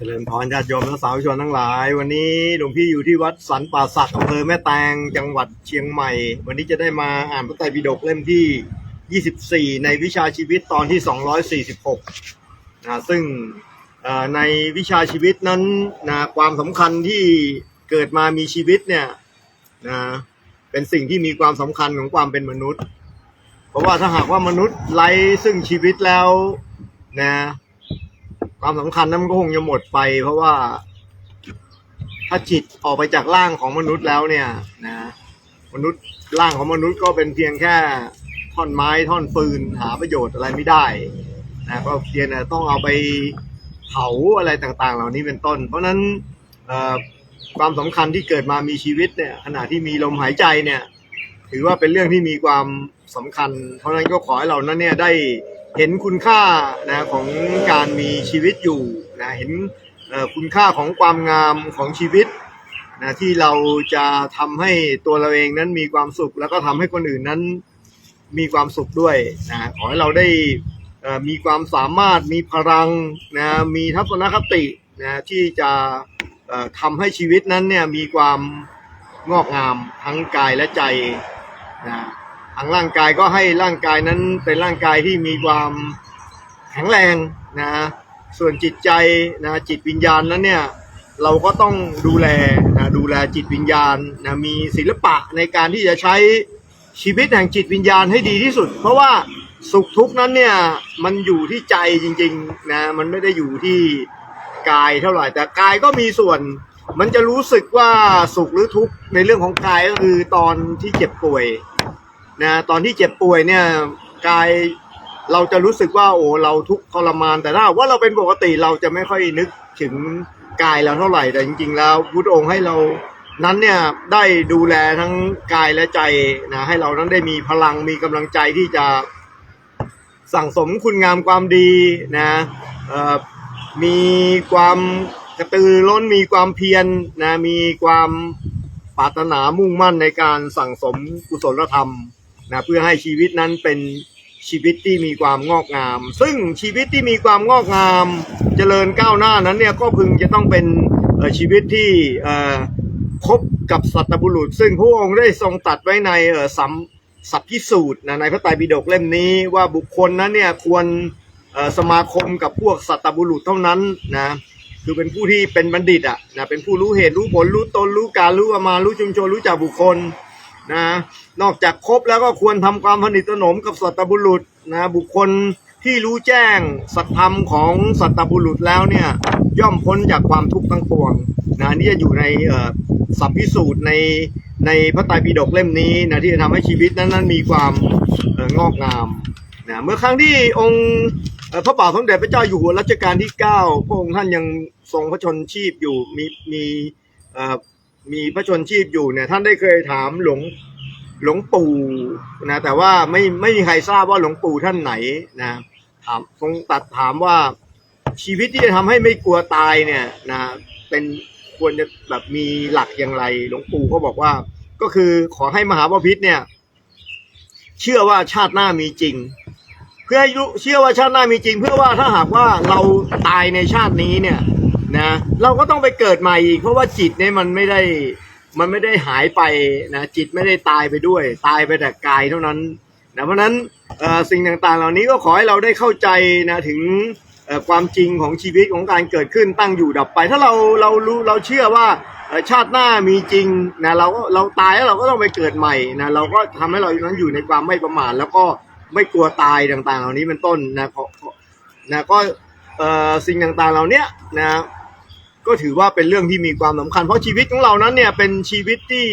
เจริญพรญาติโยมและสาธุชนทั้งหลาย วันนี้หลวงพี่อยู่ที่วัดสันป่าสักอำเภอแม่แตงจังหวัดเชียงใหม่ วันนี้จะได้มาอ่านพระไตรปิฎกเล่มที่ 24 ในวิชาชีวิตตอนที่ 246นะซึ่งในวิชาชีวิตนั้นนะความสำคัญที่เกิดมามีชีวิตเนี่ยนะเป็นสิ่งที่มีความสำคัญของความเป็นมนุษย์ เพราะว่าถ้าหากว่ามนุษย์ไร้ซึ่งชีวิตแล้วนะ ความสำคัญนั้นมันก็คงจะหมดไป เพราะว่า ถ้าจิตออกไปจากร่างของมนุษย์แล้วเนี่ย นะ มนุษย์ร่างของมนุษย์ก็เป็นเพียงแค่ท่อนไม้ท่อนฟืนหาประโยชน์อะไรไม่ได้นะก็เพียงต่ต้องเอาไปเผาอะไรต่างๆ เหล่านี้เป็นต้น เพราะนั้นความสำคัญที่เกิดมามีชีวิตเนี่ย ขณะที่มีลมหายใจเนี่ย ถือว่าเป็นเรื่องที่มีความสำคัญ เพราะฉะนั้นก็ขอให้เรานั้นเนี่ยได้ เห็นคุณค่านะของการมีชีวิตอยู่นะเห็นคุณค่าของความงามของชีวิตนะที่เราจะทำให้ตัวเราเองนั้นมีความสุข แล้วก็ทำให้คนอื่นนั้นมีความสุขด้วยนะขอให้เราได้มีความสามารถมีพลังนะมีทัศนคตินะที่จะเอ่อทำให้ชีวิตนั้นเนี่ยมีความงอกงามทั้งกายและใจนะ ทางร่างกายก็ให้ร่างกายนั้นเป็นร่างกายที่มีความแข็งแรงนะส่วนจิตใจนะจิตวิญญาณนั้นเนี่ยเราก็ต้องดูแลนะดูแลจิตวิญญาณนะมีศิลปะในการที่จะใช้ชีวิตแห่งจิตวิญญาณให้ดีที่สุด เพราะว่าสุขทุกข์นั้นเนี่ยมันอยู่ที่ใจจริงๆนะมันไม่ได้อยู่ที่กายเท่าไหร่แต่กายก็มีส่วน มันจะรู้สึกว่าสุขหรือทุกข์ในเรื่องของกายก็คือตอนที่เจ็บป่วย นะตอนที่เจ็บป่วยเนี่ยกายเราจะรู้สึกว่าโอ้เราทุกข์ทรมานแต่ถ้าว่าเราเป็นปกติเราจะไม่ค่อยนึกถึงกายเราเท่าไหร่แต่จริง ๆ แล้วพุทธองค์ให้เรานั้นเนี่ยได้ดูแลทั้งกายและใจนะให้เรานั้นได้มีพลังมีกำลังใจที่จะสั่งสมคุณงามความดีนะมีความกระตือรือร้นมีความเพียรนะมีความปรารถนามุ่งมั่นในการสั่งสมกุศลธรรม นะเพื่อให้ชีวิตนั้นเป็นชีวิตที่มีความงอกงาม ซึ่งชีวิตที่มีความงอกงามเจริญก้าวหน้านั้นเนี่ยก็พึงจะต้องเป็นชีวิตที่พบกับสัตบุรุษ ซึ่งพระองค์ได้ทรงตัดไว้ในสัมสัพพิสูตรนะในพระไตรปิฎกเล่มนี้ว่าบุคคลนั้นเนี่ยควรสมาคมกับพวกสัตบุรุษเท่านั้นนะคือเป็นผู้ที่เป็นบัณฑิตอะนะเป็นผู้รู้เหตุรู้ผลรู้ตนรู้การรู้ประมาณรู้ชุมชนรู้จักบุคคล นะนอกจากครบแล้วก็ควรทำความพนิตสนมกับสัตบุรุษนะบุคคลที่รู้แจ้งสัตธรรมของสัตบุรุษแล้วเนี่ยย่อมพ้นจากความทุกข์ทั้งปวงนะนี่จะอยู่ในสัพพิสูตรในในพระไตรปิฎกเล่มนี้นะที่จะทำให้ชีวิตนั้นนั้นมีความองอกงามนะเมื่อครั้งที่องค์พระบาทสมเด็จพระเจ้าอยู่หัวรัชกาลที่ 9 พระองค์ท่านยังทรงพระชนชีพอยู่มีมี มีพระชนชีพอยู่เนี่ย ท่านได้เคยถามหลวงหลวงปู่นะแต่ว่าไม่ไม่มีใครทราบว่าหลวงปู่ท่านไหนนะถามทรงตัดถามว่าชีวิตที่จะทำให้ไม่กลัวตายเนี่ยนะเป็นควรจะแบบมีหลักอย่างไร หลวงปู่ก็บอกว่า ก็คือขอให้มหาพิษเนี่ย เชื่อว่าชาติหน้ามีจริง เพื่อให้เชื่อว่าชาติหน้ามีจริง เพื่อว่าถ้าหากว่าเราตายในชาตินี้เนี่ย นะ เราก็ต้องไปเกิดใหม่อีก เพราะว่าจิตเนี่ยมันไม่ได้มันไม่ได้หายไปนะจิตไม่ได้ตายไปด้วย ตายไปแต่กายเท่านั้นนะเพราะนั้นเอ่อสิ่งต่างๆ เหล่านี้ก็ขอให้เราได้เข้าใจนะถึงความจริงของชีวิตของการเกิดขึ้นตั้งอยู่ดับไป ถ้าเราเรารู้เราเชื่อว่าชาติหน้ามีจริงนะเราก็เราตายแล้วเราก็ต้องไปเกิดใหม่นะเราก็ทำให้เรานั้นอยู่ในความไม่ประมาทแล้วก็ไม่กลัวตายต่างๆ เหล่านี้เป็นต้นนะขอขอนะก็เอ่อสิ่งต่างๆเหล่านี้นะ ก็ถือว่าเป็นเรื่องที่มีความสำคัญ เพราะชีวิตของเรานั้นเนี่ยเป็นชีวิตที่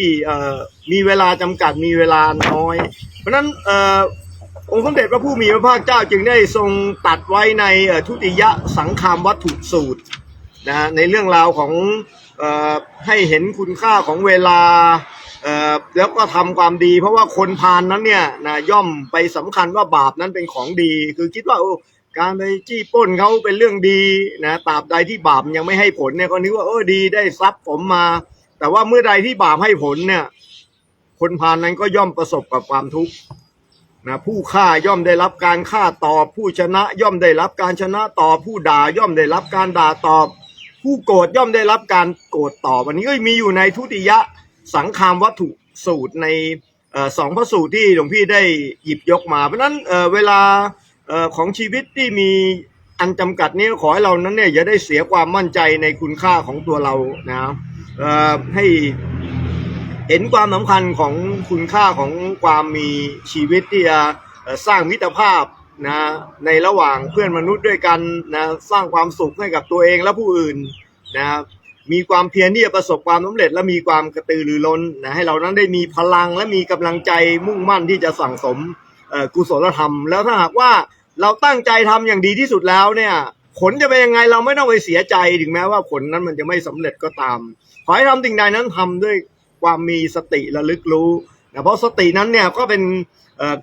มีเวลาจำกัดมีเวลาน้อย เพราะฉะนั้นองค์สมเด็จพระผู้มีพระภาคเจ้าจึงได้ทรงตัดไว้ในทุติยสังคามวัตถุสูตรนะในเรื่องราวของออให้เห็นคุณค่าของเวลาแล้วก็ทำความดี เพราะว่าคนพาลนั้นเนี่ยนะย่อมไปสำคัญว่าบาปนั้นเป็นของดี คือคิดว่า การไปจี้ปล้นเขาเป็นเรื่องดีนะตราบใดที่บาปยังไม่ให้ผลเนี่ยก็นึกว่าเออดีได้ทรัพย์ผมมา แต่ว่าเมื่อใดที่บาปให้ผลเนี่ย คนพาลนั้นก็ย่อมประสบกับความทุกข์นะผู้ฆ่าย่อมได้รับการฆ่าตอบ ผู้ชนะย่อมได้รับการชนะตอบผู้ด่าย่อมได้รับการด่าตอบ ผู้โกรธย่อมได้รับการโกรธตอบอันนี้ก็มีอยู่ในทุติยสังคามวัตถุสูตรในออสองพระสูตรที่หลวงพี่ได้หยิบยกมา เพราะนั้นเออเวลา ของชีวิตที่มีอันจำกัดนี้ขอให้เรานั้นเนี่ยอย่าได้เสียความมั่นใจในคุณค่าของตัวเรานะเอ่อให้เห็นความสำคัญของคุณค่าของความมีชีวิตที่จะสร้างมิตรภาพนะในระหว่างเพื่อนมนุษย์ด้วยกันนะสร้างความสุขให้กับตัวเองและผู้อื่นนะมีความเพียรที่จะประสบความสำเร็จ และมีความกระตือรือร้นนะให้เรานั้นได้มีพลังและมีกำลังใจมุ่งมั่นที่จะสั่งสมกุศลธรรม แล้วถ้าหากว่า เราตั้งใจทำอย่างดีที่สุดแล้วเนี่ย ผลจะเป็นยังไงเราไม่ต้องไปเสียใจถึงแม้ว่าผลนั้นมันจะไม่สำเร็จก็ตาม ขอให้ทำสิ่งใดนั้นทำด้วยความมีสติระลึกรู้นะเพราะสตินั้นเนี่ยก็เป็น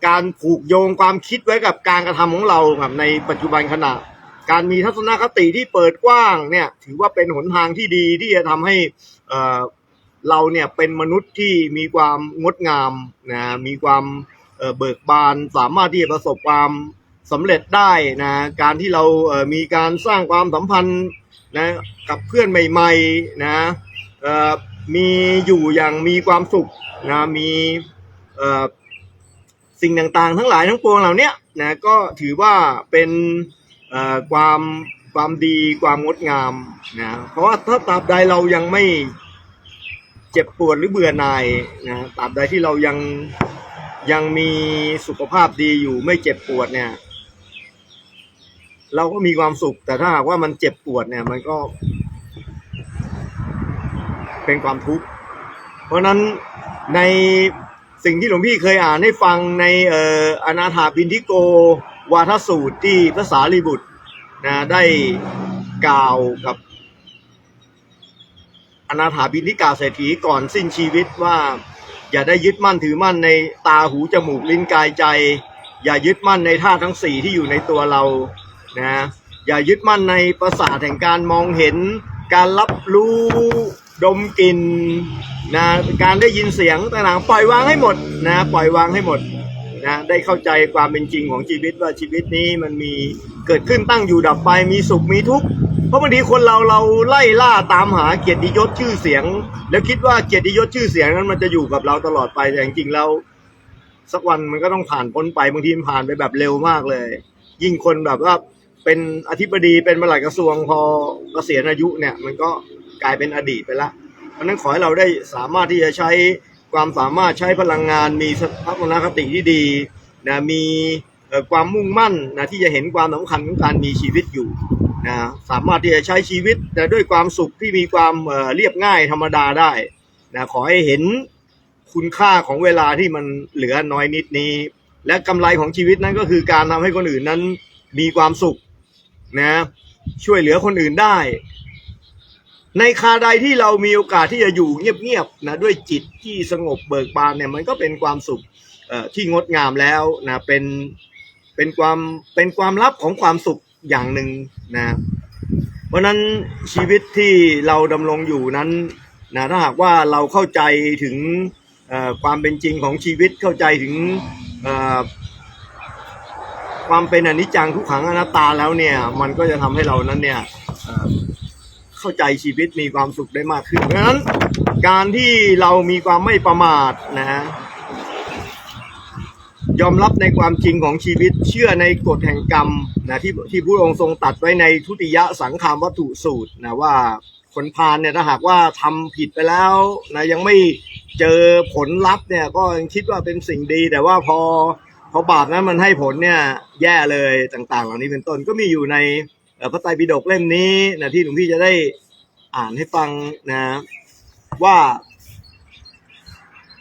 การผูกโยงความคิดไว้กับการกระทำของเราครับในปัจจุบันขณะ การมีทัศนคติที่เปิดกว้างเนี่ยถือว่าเป็นหนทางที่ดีที่จะทำให้เราเนี่ยเป็นมนุษย์ที่มีความงดงามนะมีความเบิกบานสามารถที่จะประสบความ สำเร็จได้นะการที่เราเอ่อมีการสร้างความสัมพันธ์นะกับเพื่อนใหม่ๆนะเอ่อมีอยู่อย่างมีความสุขนะมีเอ่อสิ่งต่างๆ ทั้งหลายทั้งปวงเหล่านี้นะก็ถือว่าเป็นเอ่อความความดีความงดงามนะเพราะว่าถ้าตราบใดเรายังไม่เจ็บปวดหรือเบื่อหน่ายนะตราบใดที่เรายังยังมีสุขภาพดีอยู่ไม่เจ็บปวดเนี่ย เราก็มีความสุข แต่ถ้าหากว่ามันเจ็บปวดเนี่ย มันก็ เป็นความทุกข์เพราะฉะนั้นในสิ่งที่หลวงพี่เคยอ่านให้ฟังในเอ่ออนาถาปินทิโก วาทสูตรที่พระสารีบุตรนะได้กล่าวกับอนาถาปินทิกาเศรษฐีก่อนสิ้นชีวิตว่า อย่าได้ยึดมั่นถือมั่นในตาหูจมูกลิ้นกายใจ อย่ายึดมั่นในธาทั้งสี่ที่อยู่ในตัวเรา นะอย่ายึดมั่นในประสาทแห่งการมองเห็น การรับรู้ดมกลิ่นนะการได้ยินเสียงต่างๆปล่อยวางให้หมดนะปล่อยวางให้หมดนะได้เข้าใจความเป็นจริงของชีวิตว่าชีวิตนี้มันมีเกิดขึ้นตั้งอยู่ดับไปมีสุขมีทุกข์เพราะบางทีคนเราเราไล่ล่าตามหาเกียรติยศชื่อเสียง แล้วคิดว่าเกียรติยศชื่อเสียงนั้นมันจะอยู่กับเราตลอดไปแต่จริงๆแล้วสักวันมันก็ต้องผ่านพ้นไปบางทีมันผ่านไปแบบเร็วมากเลย ยิ่งคนแบบว่า เป็นอธิบดีเป็นปลัดกระทรวงพอเกษียณอายุเนี่ย มันก็กลายเป็นอดีตไปละเพราะนั้นขอให้เราได้สามารถที่จะใช้ความสามารถใช้พลังงาน มีทัศนคติที่ดีนะมีความมุ่งมั่นนะที่จะเห็นความสำคัญของการมีชีวิตอยู่นะสามารถที่จะใช้ชีวิตนะด้วยความสุขที่มีความเอ่อเรียบง่ายธรรมดาได้นะขอให้เห็นคุณค่าของเวลาที่มันเหลือน้อยนิดนี้ และกำไรของชีวิตนั้นก็คือการทำให้คนอื่นนั้นมีความสุข นะช่วยเหลือคนอื่นได้ ในคาใดที่เรามีโอกาสที่จะอยู่เงียบๆนะด้วยจิตที่สงบเบิกบานเนี่ยมันก็เป็นความสุขที่งดงามแล้วนะเป็นเป็นความเป็นความลับของความสุขอย่างหนึ่งนะเพราะนั้นชีวิตที่เราดำรงอยู่นั้นนะถ้าหากว่าเราเข้าใจถึงความเป็นจริงของชีวิตเข้าใจถึง ความเป็นอนิจจังทุกขังอนัตตาแล้วเนี่ย มันก็จะทำให้เรานั้นเนี่ยเข้าใจชีวิตมีความสุขได้มากขึ้นเพราะฉะนั้นการที่เรามีความไม่ประมาทนะฮะยอมรับในความจริงของชีวิตเชื่อในกฎแห่งกรรมนะที่ที่พระองค์ทรงตัดไว้ในทุติยสังขามวัตถุสูตรนะว่าคนพาลเนี่ยถ้าหากว่าทำผิดไปแล้วนะยังไม่เจอผลลัพธ์เนี่ยก็ยังคิดว่าเป็นสิ่งดี แต่ว่าพอ พอบาปนั้นมันให้ผลเนี่ยแย่เลยต่างๆ เหล่านี้เป็นต้นก็มีอยู่ในพระไตรปิฎกเล่มนี้นะที่หลวงพี่จะได้อ่านให้ฟังนะว่า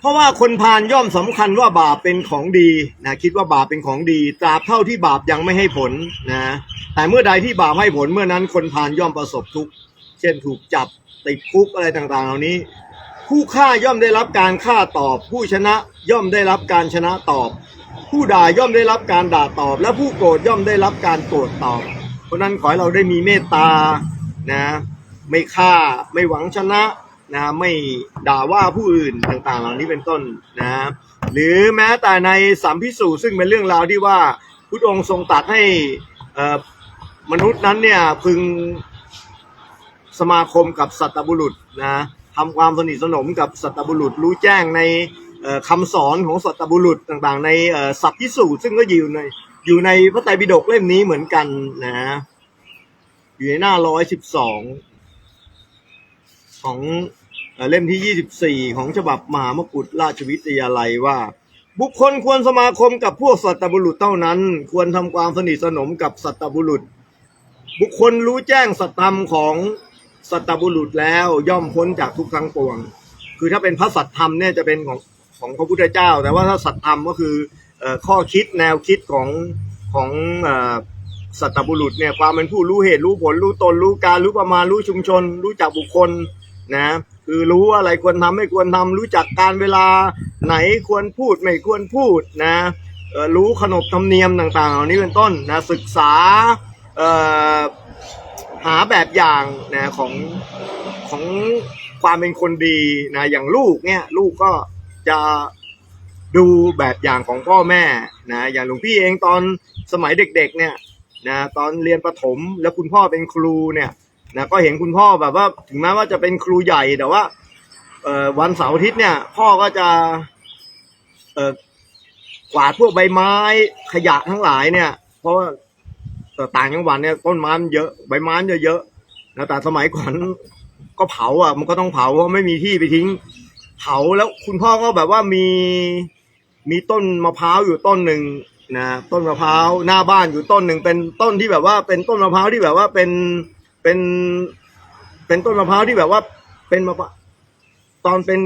เพราะว่าคนพาลย่อมสำคัญว่าบาปเป็นของดีนะคิดว่าบาปเป็นของดี ตราบเท่าที่บาปยังไม่ให้ผลนะแต่เมื่อใดที่บาปให้ผลเมื่อนั้นคนพาลย่อมประสบทุกข์เช่นถูกจับติดคุกอะไรต่างๆ เหล่านี้ผู้ฆ่าย่อมได้รับการฆ่าตอบ ผู้ชนะย่อมได้รับการชนะตอบ ผู้ด่าย่อมได้รับการด่าตอบ และผู้โกรธย่อมได้รับการโกรธตอบ เพราะนั้นขอให้เราได้มีเมตตานะไม่ฆ่าไม่หวังชนะนะไม่ด่าว่าผู้อื่นต่างๆ เหล่านี้เป็นต้นนะหรือแม้แต่ในสัมพิสูจน์ซึ่งเป็นเรื่องราวที่ว่าพุทธองค์ทรงตัดให้มนุษย์นั้นเนี่ยพึงสมาคมกับสัตบุรุษนะทำความสนิทสนมกับสัตบุรุษรู้แจ้งใน คำสอนของสัตบุรุษต่างๆ ในสัพพิสูจน์ซึ่งก็อยู่ในอยู่ในพระไตรปิฎกเล่มนี้เหมือนกันนะอยู่ในหน้าร้อยสิบสองของเล่มที่ยี่สิบสี่ของฉบับมหามกุฏราชวิทยาลัยว่า บุคคลควรสมาคมกับพวกสัตบุรุษเท่านั้น ควรทำความสนิทสนมกับสัตบุรุษ บุคคลรู้แจ้งสัตธรรมของสัตบุรุษแล้วย่อมพ้นจากทุกข์ทั้งปวง คือถ้าเป็นพระสัตธรรมเนี่ยจะเป็นของ ของพระพุทธเจ้า แต่ว่าถ้าสัตธรรมก็คือข้อคิดแนวคิดของของสัตบุรุษเนี่ยความเป็นผู้รู้เหตุรู้ผลรู้ตนรู้การรู้ประมาณรู้ชุมชน รู้จักบุคคลนะคือรู้ว่าอะไรควรทำไม่ควรทำรู้จักการเวลาไหนควรพูดไม่ควรพูดนะรู้ขนบธรรมเนียมต่างๆเหล่านี้เป็นต้นนะศึกษาหาแบบอย่างนะของของความเป็นคนดีนะอย่างลูกเนี่ยลูกก็ จะดูแบบอย่างของพ่อแม่นะอย่างหลวงพี่เองตอนสมัยเด็กๆเนี่ยนะตอนเรียนประถมแล้วคุณพ่อเป็นครูเนี่ยนะก็เห็นคุณพ่อแบบว่าถึงแม้ว่าจะเป็นครูใหญ่แต่ว่าวันเสาร์อาทิตย์เนี่ยพ่อก็จะกวาดพวกใบไม้ขยะทั้งหลายเนี่ย เพราะว่าต่ต่างจังหวัดเนี่ยต้นไม้มันเยอะใบไม้เยอะๆนะแต่สมัยก่อนก็เผาอะมันก็ต้องเผาเพราะไม่มีที่ไปทิ้ง เผาแล้วคุณพ่อก็แบบว่ามีมีต้นมะพร้าวอยู่ต้นหนึ่งนะต้นมะพร้าวหน้าบ้านอยู่ต้นหนึ่งเป็นต้นที่แบบว่าเป็นต้นมะพร้าวที่แบบว่าเป็นเป็น เป็นต้นมะพร้าวที่แบบว่าเป็นมะพร้าวตอนเป็น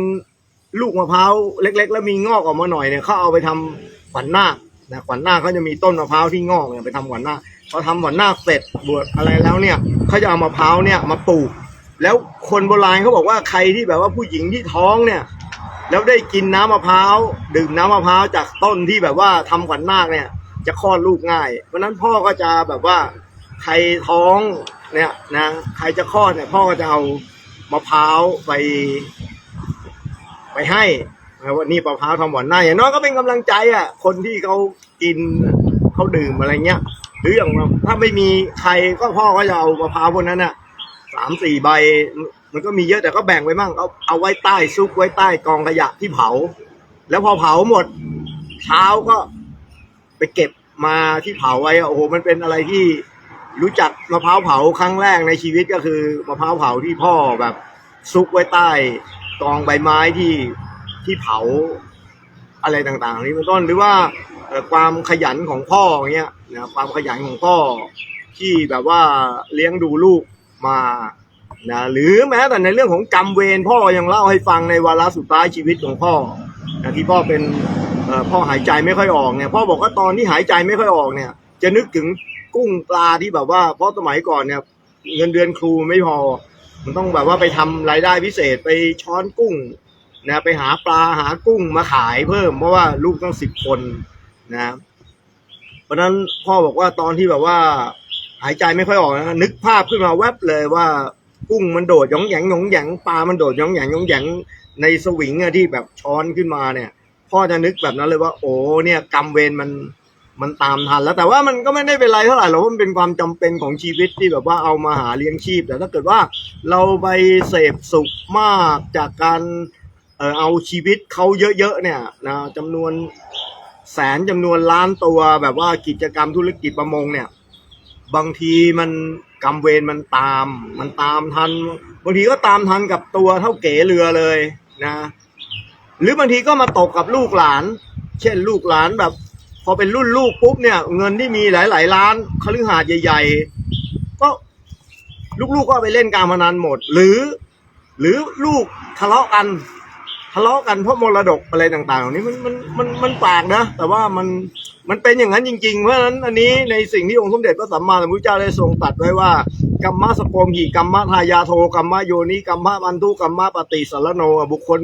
ลูกมะพร้าวเล็ก ๆ แล้วมีงอกออกมาหน่อยเนี่ยเขาเอาไปทำขวัญนาคนะขวัญนาคเขาจะมีต้นมะพร้าวที่งอกเนี่ยไปทำขวัญนาคพอทำขวัญนาคเสร็จบวชอะไรแล้วเนี่ยเขาจะเอามะพร้าวเนี่ยมาปลูก แล้วคนโบราณเขาบอกว่าใครที่แบบว่าผู้หญิงที่ท้องเนี่ย แล้วได้กินน้ำมะพร้าวดื่มน้ำมะพร้าวจากต้นที่แบบว่าทำขวัญนาคเนี่ย จะคลอดลูกง่าย เพราะนั้นพ่อก็จะแบบว่าใครท้องเนี่ยนะใครจะคลอดเนี่ยพ่อก็จะเอามะพร้าวไป ไปให้ว่านี่มะพร้าวทำหวานหน้าอย่างน้อยก็เป็นกำลังใจอะ คนที่เขากินเขาดื่มอะไรเงี้ย หรืออย่างถ้าไม่มีใครก็พ่อก็จะเอามะพร้าวพวกนั้นอะ สามสี่ใบ มันก็มีเยอะแต่ก็แบ่งไว้มั่งเอาเอาไว้ใต้ซุกไว้ใต้กองขยะที่เผา แล้วพอเผาหมดเช้าก็ไปเก็บมาที่เผาไว้โอ้โหมันเป็นอะไรที่รู้จักมะพร้าวเผาครั้งแรกในชีวิตก็คือมะพร้าวเผาที่พ่อแบบซุกไว้ใต้กองใบไม้ที่ที่เผาอะไรต่างๆนี้เป็นต้นหรือว่าความขยันของพ่อเงี้ยนะความขยันของพ่อที่แบบว่าเลี้ยงดูลูก มานะหรือแม้แต่ในเรื่องของกรรมเวรพ่อยังเล่าให้ฟังในวาระสุดท้ายชีวิตของพ่อนะที่พ่อเป็นพ่อหายใจไม่ค่อยออกเนี่ยพ่อบอกว่าตอนที่หายใจไม่ค่อยออกเนี่ย จะนึกถึงกุ้งปลาที่แบบว่าเพราะสมัยก่อนเนี่ยเงินเดือนครูไม่พอ มันต้องแบบว่าไปทำรายได้พิเศษไปช้อนกุ้งนะไปหาปลาหากุ้งมาขายเพิ่ม เพราะว่าลูกต้องสิบคนนะเพราะนั้นพ่อบอกว่าตอนที่แบบว่า หายใจไม่ค่อยออกนะนึกภาพขึ้นมาแวบเลยว่า กุ้งมันโดดหยองแหยงหยองแหยงปลามันโดดหยองแหยงหยองแหยงในสวิงอะที่แบบช้อนขึ้นมาเนี่ย พ่อจะนึกแบบนั้นเลยว่า โอ้เนี่ยกรรมเวรมันมันตามทันแล้ว แต่ว่ามันก็ไม่ได้เป็นไรเท่าไหร่หรอกมันเป็นความจำเป็นของชีวิตที่แบบว่าเอามาหาเลี้ยงชีพ แต่ถ้าเกิดว่าเราไปเสพสุขมากจากการเออเอาชีวิตเขาเยอะๆเนี่ยนะจำนวนแสนจำนวนล้านตัวแบบว่ากิจกรรมธุรกิจประมงเนี่ย บางทีมันกรรมเวรมันตาม มันตามทัน บางทีก็ตามทันกับตัวเท่าเก๋เรือเลยนะ หรือบางทีก็มาตกกับลูกหลาน เช่นลูกหลานแบบ พอเป็นรุ่นลูกปุ๊บเนี่ย เงินที่มีหลาย ๆ ล้านคฤหาสน์ใหญ่ ๆ ก็ลูกๆก็ไปเล่นการพนันหมด หรือ หรือลูกทะเลาะกัน ทะเลาะกันเพราะมรดกอะไรต่างๆเหล่านี้มันมันมันมันแปลกนะ แต่ว่ามันมันเป็นอย่างนั้นจริง ๆ เพราะฉะนั้นอันนี้ในสิ่งที่องค์สมเด็จพระสัมมาสัมพุทธเจ้าได้ทรงตัดไว้ว่ากัมมะสโกมหีกัมมะทายาโทกัมมะโยนิกัมมะมันทุกัมมะปฏิสารโนบุคคล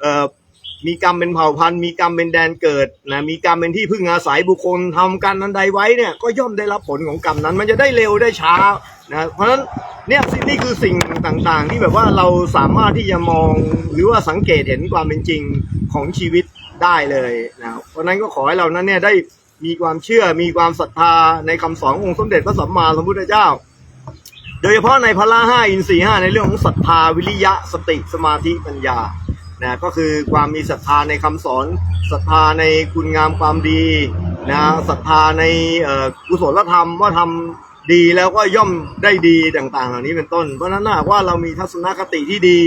เอ่อ มีกรรมเป็นเผ่าพันธุ์มีกรรมเป็นแดนเกิดนะมีกรรมเป็นที่พึ่งอาศัยบุคคลทำการนั้นใดไว้เนี่ยก็ย่อมได้รับผลของกรรมนั้น มันจะได้เร็วได้ช้านะเพราะฉะนั้นเนี่ยสิ่งนี่คือสิ่งต่างๆ ที่แบบว่าเราสามารถที่จะมองหรือว่าสังเกตเห็นความเป็นจริงของชีวิตได้เลยนะเพราะนั้นก็ขอให้เรานั้นเนี่ยได้มีความเชื่อมีความศรัทธาในคำสอนองค์สมเด็จพระสัมมาสัมพุทธเจ้า โดยเฉพาะในพระละห้าอินทรีห้าในเรื่องของศรัทธาวิริยะสติสมาธิปัญญา นะก็คือความมีศรัทธาในคำสอนศรัทธาในคุณงามความดีนะศรัทธาในกุศลธรรมว่าทำดีแล้วก็ย่อมได้ดีต่าง ๆ เหล่านี้เป็นต้น เพราะฉะนั้นหากว่าเรามีทัศนคติที่ดี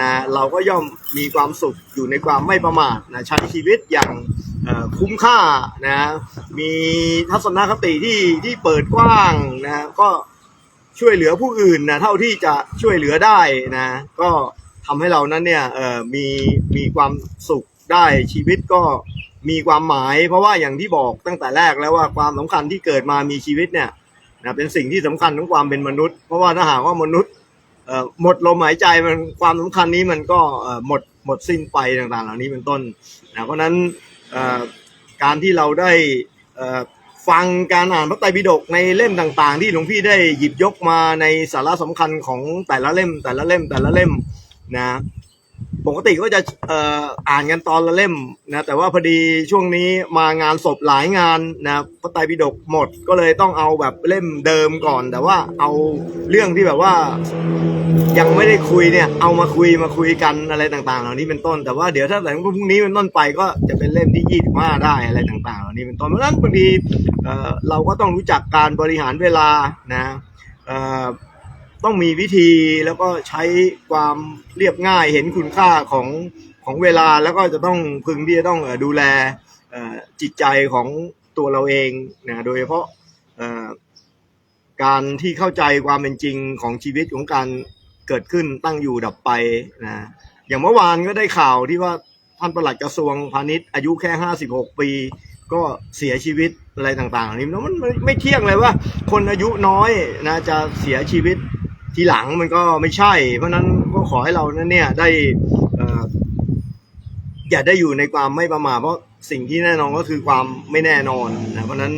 นะเราก็ย่อมมีความสุขอยู่ในความไม่ประมาทนะใช้ชีวิตอย่างคุ้มค่านะมีทัศนคติที่ที่เปิดกว้างนะก็ช่วยเหลือผู้อื่นนะเท่าที่จะช่วยเหลือได้นะก็ ทำให้เรานั้นเนี่ยเออมีมีความสุขได้ชีวิตก็มีความหมาย เพราะว่าอย่างที่บอกตั้งแต่แรกแล้วว่าความสำคัญที่เกิดมามีชีวิตเนี่ยนะเป็นสิ่งที่สำคัญของความเป็นมนุษย์ เพราะว่าถ้าหากว่ามนุษย์หมดลมหายใจมันความสำคัญนี้มันก็หมดหมดสิ้นไปต่างๆ เหล่านี้เป็นต้นนะเพราะนั้นการที่เราได้ฟังการอ่านพระไตรปิฎกในเล่มต่างๆ ที่หลวงพี่ได้หยิบยกมาในสาระสำคัญของแต่ละเล่มแต่ละเล่มแต่ละเล่ม นะปกติก็จะเอ่ออ่านกันตอนละเล่มนะแต่ว่าพอดีช่วงนี้มางานศพหลายงานนะพระไตรปิฎกหมดก็เลยต้องเอาแบบเล่มเดิมก่อน แต่ว่าเอาเรื่องที่แบบว่ายังไม่ได้คุยเนี่ย เอามาคุยมาคุยกันอะไรต่างๆ เหล่านี้เป็นต้น แต่ว่าเดี๋ยวถ้าหลังพรุ่งนี้เป็นต้นไปก็จะเป็นเล่มที่ยี่สิบห้าได้อะไรต่างๆ เหล่านี้เป็นต้นเพราะฉะนั้นบางทีเอ่อเราก็ต้องรู้จักการบริหารเวลานะเอ่อ ต้องมีวิธีแล้วก็ใช้ความเรียบง่ายเห็นคุณค่าของของเวลาแล้วก็จะต้องพึงที่จะต้องดูแลจิตใจของตัวเราเองนะโดยเฉพาะการที่เข้าใจความเป็นจริงของชีวิตของการเกิดขึ้นตั้งอยู่ดับไปนะอย่างเมื่อวานก็ได้ข่าวที่ว่าท่านประหลัดกระทรวงพาณิชย์อายุแค่ห้าสิบหกปี ก็เสียชีวิตอะไรต่างๆนี้แล้วมันไม่เที่ยงเลยว่า คนอายุน้อยนะจะเสียชีวิต ทีหลังมันก็ไม่ใช่ เพราะนั้นก็ขอให้เรานั้นเนี่ยได้ออย่าได้อยู่ในความไม่ประมาทเพราะสิ่งที่แน่นอนก็คือความไม่แน่นอนนะเพราะนั้น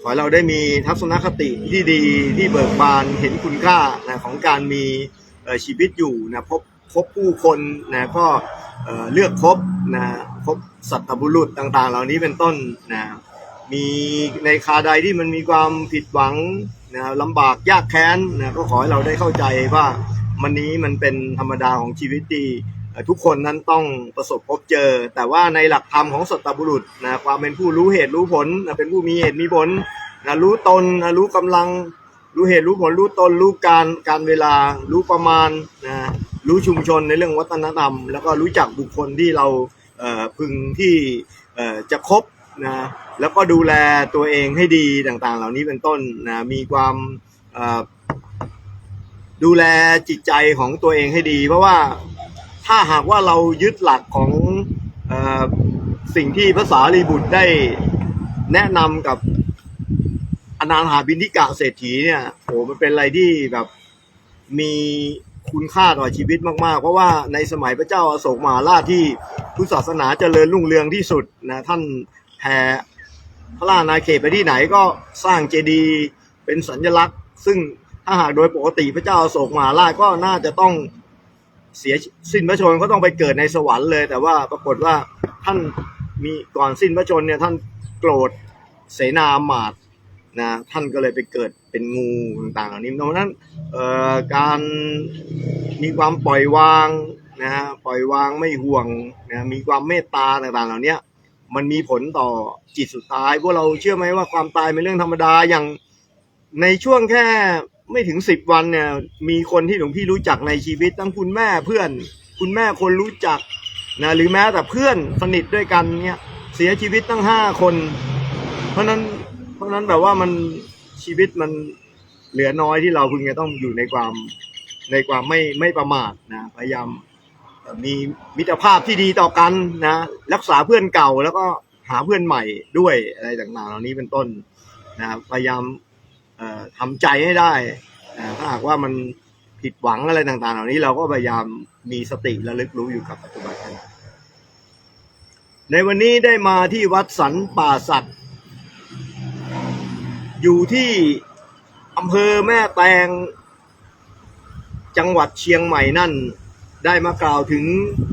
ขอให้เราได้มีทัศนคติที่ดีที่เบิกบานเห็นคุณค่านะของการมีชีวิตอยู่นะพบพบผู้คนนะก็เอ่อเลือกพบนะพบสัตบุรุษต่าง ๆ เหล่านี้เป็นต้นนะมีในคาใดที่มันมีความผิดหวัง นะลำบากยากแค้นนะก็ขอให้เราได้เข้าใจว่ามันนี้มันเป็นธรรมดาของชีวิตที่ทุกคนนั้นต้องประสบพบเจอ แต่ว่าในหลักธรรมของสัตบุรุษนะความเป็นผู้รู้เหตุรู้ผลนะเป็นผู้มีเหตุมีผลนะรู้ตนนะรู้กำลัง รู้เหตุรู้ผลรู้ตน รู้การการเวลา รู้ประมาณนะรู้ชุมชนในเรื่องวัฒนธรรม แล้วก็รู้จักบุคคลที่เราเออพึงที่เออจะคบ นะแล้วก็ดูแลตัวเองให้ดีต่างๆ เหล่านี้เป็นต้นนะมีความดูแลจิตใจของตัวเองให้ดี เพราะว่าถ้าหากว่าเรายึดหลักของอสิ่งที่ภาษาลีบุตรได้แนะนำกับอนาถาบินทิกะเศรษฐีเนี่ยโหมันเป็นอะไรที่แบบมีคุณค่าต่อชีวิตมากๆ เพราะว่าในสมัยพระเจ้าอโศกมหาราชที่พุทธศาสนาเจริญรุ่งเรืองที่สุดนะท่าน แผ่พระราชอาเขตไปที่ไหนก็สร้างเจดีย์เป็นสัญลักษณ์ ซึ่งถ้าหากโดยปกติพระเจ้าโศกมหาราชก็น่าจะต้องเสียสิ้นพระชนก็ต้องไปเกิดในสวรรค์เลย แต่ว่าปรากฏว่าท่านมีก่อนสิ้นพระชนเนี่ยท่านโกรธเสนาอมาตย์นะท่านก็เลยไปเกิดเป็นงูต่างๆเหล่านี้ดังนั้นเอ่อการมีความปล่อยวางนะฮะปล่อยวางไม่ห่วงนะมีความเมตตาต่างๆเหล่านี้ มันมีผลต่อจิตสุดท้ายพวกเราเชื่อไหมว่าความตายเป็นเรื่องธรรมดาอย่างในช่วงแค่ไม่ถึงสิบวันเนี่ย มีคนที่หลวงพี่รู้จักในชีวิตทั้งคุณแม่เพื่อน คุณแม่คนรู้จักนะหรือแม้แต่เพื่อนสนิทด้วยกันเนี่ยเสียชีวิตตั้งห้าคน เพราะนั้นเพราะนั้นแบบว่ามันชีวิตมันเหลือน้อยที่เราพึงจะต้องอยู่ในความในความไม่ไม่ประมาทนะพยายาม มีมิตรภาพที่ดีต่อกันนะ รักษาเพื่อนเก่าแล้วก็หาเพื่อนใหม่ด้วยอะไรต่างๆ เหล่านี้เป็นต้นนะพยายามทำใจให้ได้นะถ้าหากว่ามันผิดหวังอะไรต่างๆ เหล่านี้เราก็พยายามมีสติระลึกรู้อยู่กับปัจจุบันขณะในวันนี้ได้มาที่วัดสันป่าสักอยู่ที่อำเภอแม่แตง จังหวัดเชียงใหม่นั่น ได้มากล่าวถึง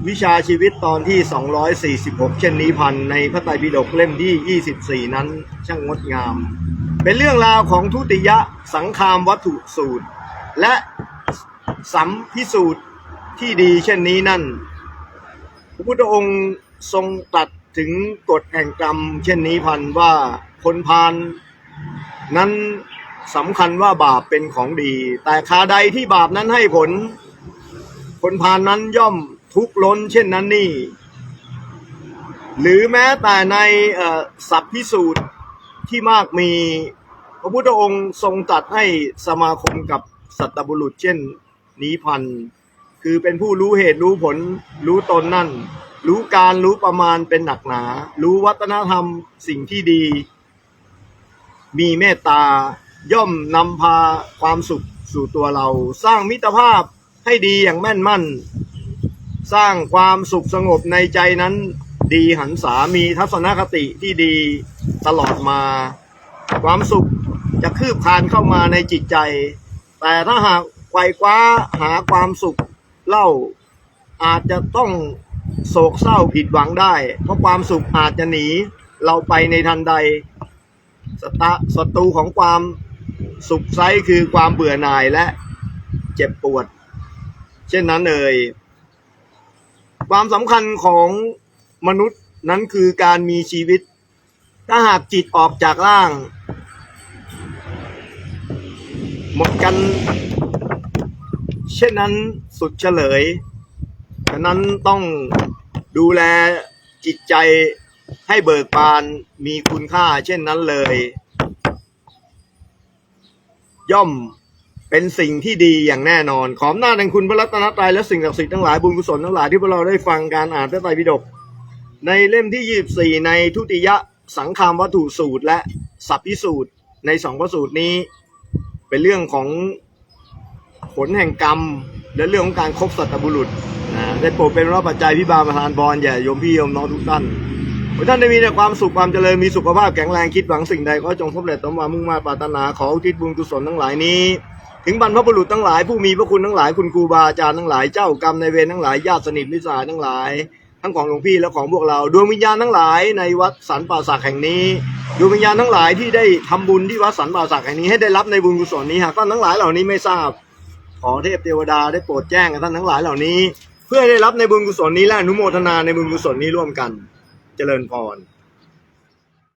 วิชาชีวิตตอนที่ 246 เช่นนี้พันในพระไตรปิฎกเล่มที่ 24 นั้นช่างงดงาม เป็นเรื่องราวของทุติยะสังคามวัตถุสูตร และสัมพิสูจน์ที่ดีเช่นนี้นั่น พระพุทธองค์ทรงตรัสถึงกฎแห่งกรรม เช่นนี้พันว่าคนพาลนั้นสำคัญว่าบาปเป็นของดี แต่คาใดที่บาปนั้นให้ผล คนพาลนั้นย่อมทุกข์ล้นเช่นนั้นนี่ หรือแม้แต่ในสัพพิสูจน์ที่มากมี พระพุทธองค์ทรงตัดให้สมาคมกับสัตบุรุษเช่นนี้พัน คือเป็นผู้รู้เหตุรู้ผล รู้ตนนั่น รู้การรู้ประมาณเป็นหนักหนา รู้วัฒนธรรมสิ่งที่ดี มีเมตตาย่อมนำพาความสุขสู่ตัวเรา สร้างมิตรภาพ ให้ดีอย่างแม่นมั่น สร้างความสุขสงบในใจนั้น ดีหันษามีทัศนคติที่ดีตลอดมา ความสุขจะคืบคลานเข้ามาในจิตใจ แต่ถ้าหากไกวคว้าหาความสุขเล่าอาจจะต้องโศกเศร้าผิดหวังได้ เพราะความสุขอาจจะหนี เราไปในทันใดสตะศัตรูของความสุขไซคือความเบื่อหน่ายและเจ็บปวด เช่นนั้นเอ่ยความสำคัญของมนุษย์นั้นคือการมีชีวิต ถ้าหากจิตออกจากร่าง หมดกัน เช่นนั้นสุดเฉลยฉะนั้นต้องดูแลจิตใจให้เบิกบานมีคุณค่าเช่นนั้นเลย ย่อม เป็นสิ่งที่ดีอย่างแน่นอน ขอมหน้าแห่งคุณพระรัตนตรัยและสิ่งศักดิ์สิทธิ์ทั้งหลายบุญกุศลทั้งหลายที่พวกเราได้ฟังการอ่านพระไตรปิฎกในเล่มที่ 24 ในทุติยสังคามวัตถุสูตรและสัพพิสูตรในสองพระสูตรนี้ เป็นเรื่องของผลแห่งกรรม และเรื่องของการคบสัตบุรุษนะได้โปรดเป็นรับปัจจัยพิบาลประธานบอลอย่าโยมพี่โยมน้องทุกท่านขอท่านได้มีแต่ความสุขความเจริญมีสุขภาพแข็งแรงคิดหวังสิ่งใดก็จงสำเร็จสมหวังมุ่งมาปรารถนาขออุทิศบุญกุศลทั้งหลายนี้ ถึงบรรพบุรุษทั้งหลาย ผู้มีพระคุณทั้งหลายคุณครูบาอาจารย์ทั้งหลายเจ้ากรรมในเวรทั้งหลายญาติสนิทมิตรสหายทั้งหลาย ทั้งของหลวงพี่และของพวกเรา ดวงวิญญาณทั้งหลายในวัดสันป่าสักแห่งนี้ดวงวิญญาณทั้งหลายที่ได้ทำบุญที่วัดสันป่าสักแห่งนี้ให้ได้รับในบุญกุศลนี้หากท่านทั้งหลายเหล่านี้ไม่ทราบ ขอเทพเทวดาได้โปรดแจ้งกับท่านทั้งหลายเหล่านี้ เพื่อให้ได้รับในบุญกุศลนี้และอนุโมทนาในบุญกุศลนี้ร่วมกัน เจริญพร